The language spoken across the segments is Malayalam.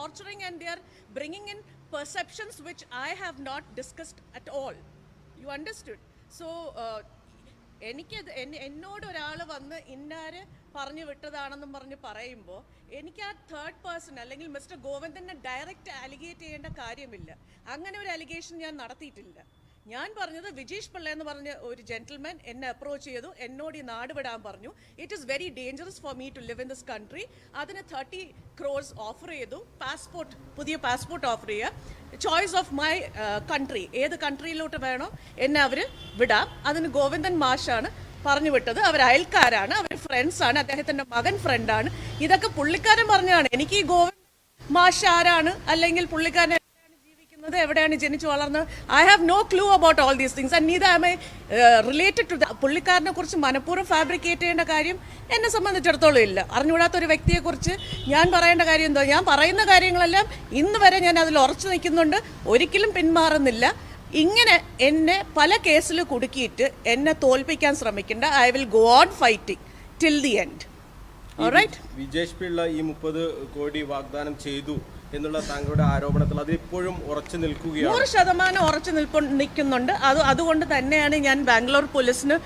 torturing and they are bringing in perceptions which I have not discussed at all. You understood? So, uh, എനിക്കത് എന്നോട് ഒരാൾ വന്ന് ഇന്നാര് പറഞ്ഞു വിട്ടതാണെന്നും പറഞ്ഞ് പറയുമ്പോൾ എനിക്ക് ആ തേർഡ് പേഴ്സൺ അല്ലെങ്കിൽ മിസ്റ്റർ ഗോവിന്ദനെ ഡയറക്റ്റ് അലിഗേറ്റ് ചെയ്യേണ്ട കാര്യമില്ല അങ്ങനെ ഒരു അലിഗേഷൻ ഞാൻ നടത്തിയിട്ടില്ല ഞാൻ പറഞ്ഞത് വിജീഷ് പിള്ള എന്ന് പറഞ്ഞ ഒരു ജെന്റിൽമാൻ എന്നെ അപ്രോച്ച് ചെയ്തു. എന്നോട് ഈ നാട് വിടാൻ പറഞ്ഞു. It is very dangerous for me to live in this country അതിന് തേർട്ടി ക്രോസ് ഓഫർ ചെയ്തു. പാസ്പോർട്ട് പുതിയ പാസ്പോർട്ട് ഓഫർ ചെയ്യുക ചോയ്സ് ഓഫ് മൈ കൺട്രി ഏത് കൺട്രിയിലോട്ട് വേണോ എന്നെ അവർ വിടാം. അതിന് ഗോവിന്ദൻ മാഷാണ് പറഞ്ഞു വിട്ടത്. അവർ അയൽക്കാരാണ്. അവർ ഫ്രണ്ട്സാണ് അദ്ദേഹത്തിന്റെ മകൻ ഫ്രണ്ടാണ് ഇതൊക്കെ പുള്ളിക്കാരൻ പറഞ്ഞതാണ്. എനിക്ക് ഈ ഗോവിന്ദൻ മാഷ് ആരാണ്? അല്ലെങ്കിൽ പുള്ളിക്കാരൻ എവിടെയാണ്? ജീവിക്കുന്നത് എവിടെയാണ് ജനിച്ചു വളർന്നത് I have no clue about all these things and neither I related to പുള്ളിക്കാരനെ കുറിച്ച് മനഃപൂർവം ഫാബ്രിക്കേറ്റ് ചെയ്യേണ്ട കാര്യം എന്നെ സംബന്ധിച്ചിടത്തോളം ഇല്ല. അറിഞ്ഞുകൂടാത്ത ഒരു വ്യക്തിയെക്കുറിച്ച് ഞാൻ പറയേണ്ട കാര്യം എന്തോ? ഞാൻ പറയുന്ന കാര്യങ്ങളെല്ലാം ഇന്ന് വരെ ഞാൻ അതിൽ ഉറച്ചു നിൽക്കുന്നുണ്ട്. ഒരിക്കലും പിന്മാറുന്നില്ല. ഇങ്ങനെ എന്നെ പല കേസിൽ കുടുക്കിയിട്ട് എന്നെ തോൽപ്പിക്കാൻ ശ്രമിക്കേണ്ട. I will go on fighting till the end Vijesh Pillai ഈ മുപ്പത് കോടി വാഗ്ദാനം ചെയ്തു. എന്നുള്ള താങ്കളുടെ ആരോപണത്തിൽ അത് ഇപ്പോഴും ഉറച്ചു നിൽക്കുകയാണ്. നൂറ് ശതമാനം ഉറച്ചു നിൽപ്പ് നിൽക്കുന്നുണ്ട്. അത് അതുകൊണ്ട് തന്നെയാണ് ഞാൻ ബാംഗ്ലൂർ പോലീസിന്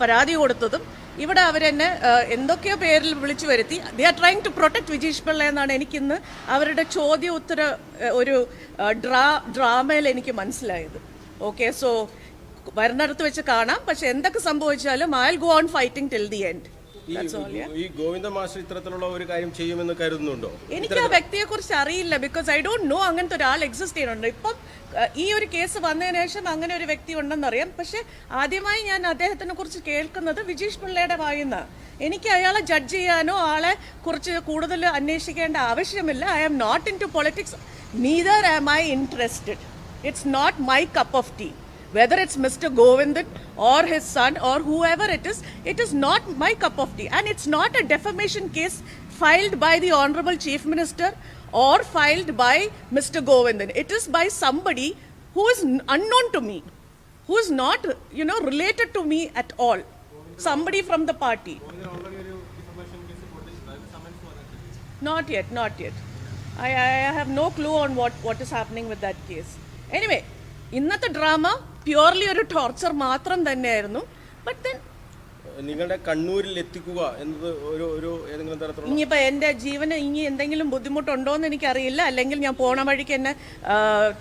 പരാതി കൊടുത്തതും. ഇവിടെ അവരെന്നെ എന്തൊക്കെയോ പേരിൽ വിളിച്ചു വരുത്തി. They are trying to protect Vijeesh Pillai എന്നാണ് എനിക്കിന്ന് അവരുടെ ചോദ്യ ഉത്തര ഒരു ഡ്രാ ഡ്രാമയിൽ എനിക്ക് മനസ്സിലായത്. ഓക്കെ സോ വരുന്നിടത്ത് വെച്ച് കാണാം. പക്ഷെ എന്തൊക്കെ സംഭവിച്ചാലും I go on fighting till the end ഈ ഗോവിന്ദ മാസ്റ്റർ ഇത്തരത്തിലുള്ള ഒരു കാര്യം ചെയ്യുമെന്ന് കരുതുന്നുണ്ടോ? എനിക്ക് ആ വ്യക്തിയെ കുറിച്ച് അറിയില്ല ബിക്കോസ് ഐ ഡോണ്ട് നോ അങ്ങനത്തെ ഒരാൾ എക്സിസ്റ്റ് ചെയ്യുന്നുണ്ട്. ഇപ്പം ഈ ഒരു കേസ് വന്നതിന് ശേഷം അങ്ങനെ ഒരു വ്യക്തി ഉണ്ടെന്നറിയാം. പക്ഷെ ആദ്യമായി ഞാൻ അദ്ദേഹത്തിനെ കുറിച്ച് കേൾക്കുന്നത് വിജീഷ് പിള്ളയുടെ വായുന്ന എനിക്ക് അയാളെ ജഡ്ജ് ചെയ്യാനോ ആളെ കുറിച്ച് കൂടുതൽ അന്വേഷിക്കേണ്ട ആവശ്യമില്ല. I am not into politics neither am I interested it's not my cup of tea whether it's Mr. Govindan or his son or whoever it is, it is not my cup of tea. And it's not a defamation case filed by the Honorable Chief Minister or filed by Mr. Govindan. It is by somebody who is unknown to me, who is not, you know, related to me at all. Somebody from the party. Not yet, not yet. I, I have no clue on what, what is happening with that case. Anyway, ഇന്നത്തെ ഡ്രാമ പ്യുവർലി ഒരു ടോർച്ചർ മാത്രം തന്നെയായിരുന്നു. ബട്ട് ദെൻ നിങ്ങളുടെ കണ്ണൂരിൽ എത്തിക്കുക എന്നത് ഒരു ഒരു ഏതെങ്കിലും തരത്തിലുള്ള ഇനിയിപ്പോ എന്റെ ജീവന് ഇനി എന്തെങ്കിലും ബുദ്ധിമുട്ടുണ്ടോ എന്ന് എനിക്കറിയില്ല. അല്ലെങ്കിൽ ഞാൻ പോണ വഴിക്ക് എന്നെ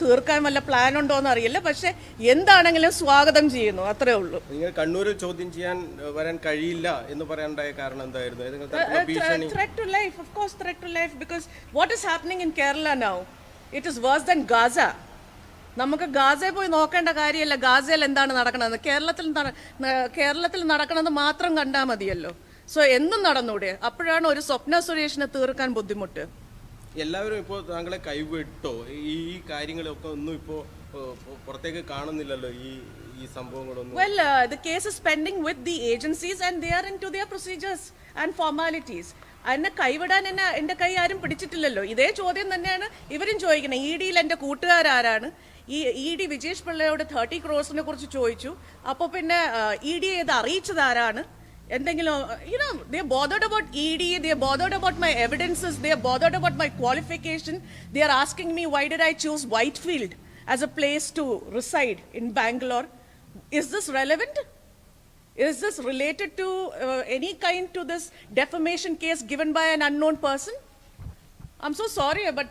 തീർക്കാൻ വല്ല പ്ലാൻ ഉണ്ടോ എന്ന് അറിയില്ല. പക്ഷെ എന്താണെങ്കിലും സ്വാഗതം ചെയ്യുന്നു. അത്രേ ഉള്ളൂ. നിങ്ങൾ കണ്ണൂരിൽ ചോദ്യം ചെയ്യാൻ വരാൻ കഴിയില്ല എന്ന് പറയാനുണ്ടായ കാരണം എന്തായിരുന്നു? ഏതെങ്കിലും തരത്തിലുള്ള to life of life, of to life because what because happening in Kerala now it is worse than Gaza. നമുക്ക് ഗാസയിൽ പോയി നോക്കേണ്ട കാര്യമല്ല ഗാസയിൽ എന്താണ് നടക്കുന്നത് കേരളത്തിൽ കേരളത്തിൽ നടക്കുന്നത് മാത്രം കണ്ടാൽ മതിയല്ലോ. സോ എന്നും നടന്നൂടെ? അപ്പോഴാണ് ഒരു സ്വപ്ന സുരേഷിനെ തീർക്കാൻ ബുദ്ധിമുട്ട്. എല്ലാവരും ഇപ്പോൾ താങ്കളെ കൈവിട്ടോ? ഈ കാര്യങ്ങളൊക്കെ ഒന്നും ഇപ്പോൾ പുറത്തേക്ക് കാണുന്നില്ലല്ലോ ഈ ഈ സംഭവങ്ങളൊന്നും? Well, the case is pending with the agencies and they are into their procedures and formalities. എന്നെ കൈവിടാൻ എന്നെ എന്റെ കൈ ആരും പിടിച്ചിട്ടില്ലല്ലോ. ഇതേ ചോദ്യം തന്നെയാണ് ഇവരും ചോദിക്കുന്നത്. ഇ ഡിയിൽ എന്റെ കൂട്ടുകാരാരാണ്? ഈ ഇ ഡി വിജേഷ് പിള്ളയോട് തേർട്ടി ക്രോസിനെ കുറിച്ച് ചോദിച്ചു. അപ്പോൾ പിന്നെ ഇ ഡി ഇത് അറിയിച്ചത് ആരാണ്? എന്തെങ്കിലും you know they bothered about E D they bothered about my evidences they bothered about my qualification they are asking me why did I choose Whitefield as a place to reside in Bangalore is this relevant? Is this related to uh, any kind to this defamation case given by an unknown person? I'm so sorry, but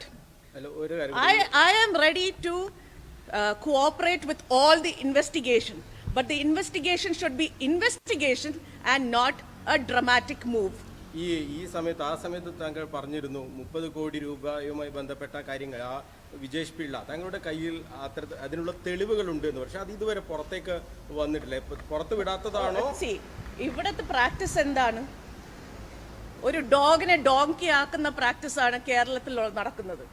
അല്ല ഒരു കാര്യം I, I am ready to uh, cooperate with all the investigation. But the investigation should be investigation and not a dramatic move. ഈ ഈ സമയത്ത് ആ സമയത്ത് താങ്കൾ പറഞ്ഞിരുന്നു മുപ്പത് കോടി രൂപയുമായി ബന്ധപ്പെട്ട കാര്യങ്ങൾ ആ വിജേഷ് പിള്ള തങ്ങളുടെ കയ്യിൽ അത്ര അതിനുള്ള തെളിവുകളുണ്ട് എന്ന് പക്ഷെ അത് ഇതുവരെ പുറത്തേക്ക് വന്നിട്ടില്ല. പുറത്ത് വിടാത്തതാണോ? ഇവിടത്തെ പ്രാക്ടീസ് എന്താണ്? ഒരു ഡോഗിനെ ഡോങ്കി ആക്കുന്ന പ്രാക്ടീസാണ് കേരളത്തിൽ നടക്കുന്നത്.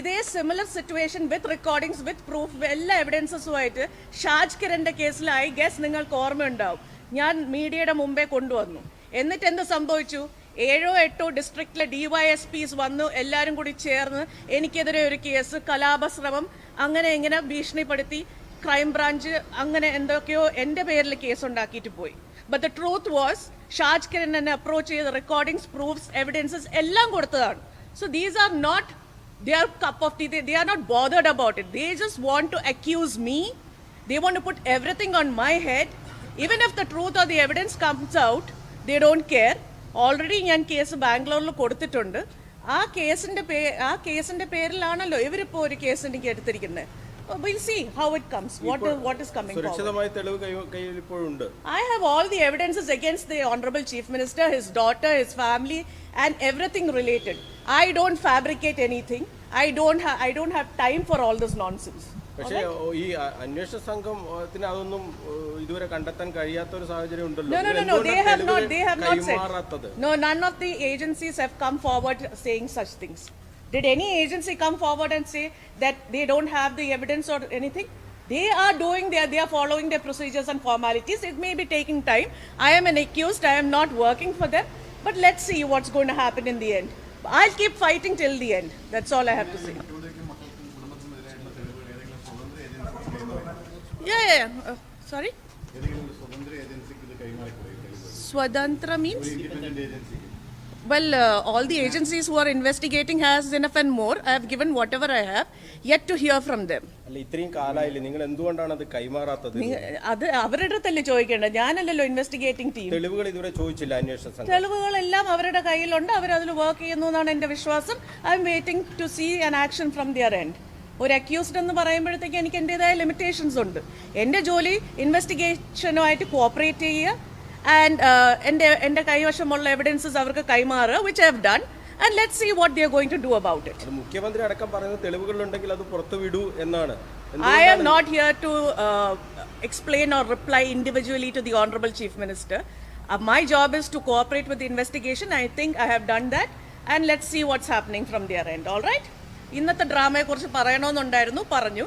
ഇതേ similar situation with recordings with proof എല്ലാ എവിഡൻസസുമായിട്ട് ഷാജ് കിരന്റെ കേസിൽ ഐ ഗസ് നിങ്ങൾക്ക് ഓർമ്മയുണ്ടാവും. ഞാൻ മീഡിയയുടെ മുമ്പേ കൊണ്ടുവന്നു. എന്നിട്ട് എന്ത് സംഭവിച്ചു? ഏഴോ എട്ടോ ഡിസ്ട്രിക്റ്റിലെ ഡിവൈഎസ്പിസ് വന്നു എല്ലാവരും കൂടി ചേർന്ന് എനിക്കെതിരെ ഒരു കേസ് കലാപശ്രമം അങ്ങനെ ഇങ്ങനെ ഭീഷണിപ്പെടുത്തി ക്രൈംബ്രാഞ്ച് അങ്ങനെ എന്തൊക്കെയോ എന്റെ പേരിൽ കേസ് ഉണ്ടാക്കിയിട്ട് പോയി but the truth was Shaj Kiran എന്നെ അപ്രോച്ച് ചെയ്ത റെക്കോർഡിങ്സ് പ്രൂഫ്സ് എവിഡൻസസ് എല്ലാം കൊടുത്തതാണ് so these are not they cup of tea. They, they are not bothered about it. They just want to accuse me. They want to put everything on my head. Even if the truth or the evidence comes out, they don't. Already ഞാൻ കേസ് ബാംഗ്ലൂരിൽ കൊടുത്തിട്ടുണ്ട് ആ കേസിന്റെ പേ ആ കേസിന്റെ പേരിലാണല്ലോ ഇവരിപ്പോ ഒരു കേസ് എനിക്ക് എടുത്തിരിക്കുന്നത് I have all the evidences against the Honorable Chief Minister, his daughter, his family, and everything related. I don't fabricate anything. I don't, ha- I don't have time for all this nonsense. പക്ഷേ ഓ, ഈ അ- അന്വേഷണ സംഘത്തിന് അതൊന്നും ഓ, ഇതുവരെ കണ്ടെത്താൻ കഴിയാത്ത ഒരു സാഹചര്യം ഉണ്ടല്ലോ No, no, നിങ്ങൾ no, no. They എന്തുകൊണ്ടാണ് have not. തെളിവുകൾ They have not കൈമാറാത്തത് said. No, none of the agencies have come forward saying such things. Did any agency come forward and say that they don't have the evidence or anything? They are doing their, they are following their procedures and formalities. It may be taking time. I am an accused. I am not working for them. But let's see what's going to happen in the end. I'll keep fighting till the end. That's all I have to say. Sorry? Swadantra means? Well, uh, all the agencies who are investigating has enough and more. I have given whatever I have, yet to hear from them. ഇത്രയും കാലമായില്ലേ നിങ്ങൾ എന്തുകൊണ്ടാണ് അത് കൈമാറാത്തത്? അത് അവരുടെ അടുത്തല്ലേ ചോദിക്കേണ്ടത്? ഞാനല്ലല്ലോ ഇൻവെസ്റ്റിഗേറ്റിംഗ് ടീം തെളിവുകൾ ഇതുവരെ ചോദിച്ചില്ല അന്വേഷണ തെളിവുകളെല്ലാം അവരുടെ കയ്യിലുണ്ട്. അവർ അതിൽ വർക്ക് ചെയ്യുന്നു എന്നാണ് എന്റെ വിശ്വാസം. I am waiting to see an action from their end ഒരു അക്യൂസ്ഡ് എന്ന് പറയുമ്പോഴത്തേക്ക് എനിക്ക് എന്റെതായ ലിമിറ്റേഷൻസ് ഉണ്ട്. എന്റെ ജോലി ഇൻവെസ്റ്റിഗേഷനുമായിട്ട് കോപ്പറേറ്റ് ചെയ്യുക. ആൻഡ് എന്റെ എന്റെ കൈവശമുള്ള എവിഡൻസസ് അവർക്ക് കൈമാറുക which have done and let see what they're going to do about it മുഖ്യമന്ത്രി അടക്കം പറയുന്ന തെളിവുകൾ ഉണ്ടെങ്കിൽ അത് പുറത്തു വിടൂ എന്നാണ്. I am not here to explain or reply individually to the honourable chief minister my job is to cooperate with investigation I think I have done that and let see what's happening from their end all right ഇന്നത്തെ ഡ്രാമയെക്കുറിച്ച് പറയണമെന്നുണ്ടായിരുന്നു പറഞ്ഞു.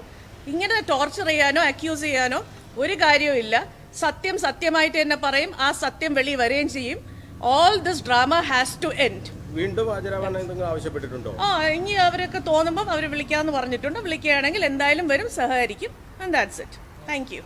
ഇങ്ങനെ ടോർച്ചർ ചെയ്യാനോ അക്യൂസ് ചെയ്യാനോ ഒരു കാര്യവും ഇല്ല. സത്യം സത്യമായിട്ട് തന്നെ പറയും ആ സത്യം വെളി വരികയും ചെയ്യും. All this drama has to end വീണ്ടും ആവശ്യപ്പെട്ടിട്ടുണ്ടോ? ആ ഇനി അവരൊക്കെ തോന്നുമ്പോൾ അവർ വിളിക്കാമെന്ന് പറഞ്ഞിട്ടുണ്ട്. വിളിക്കുകയാണെങ്കിൽ എന്തായാലും വരും സഹകരിക്കും. And that's it thank you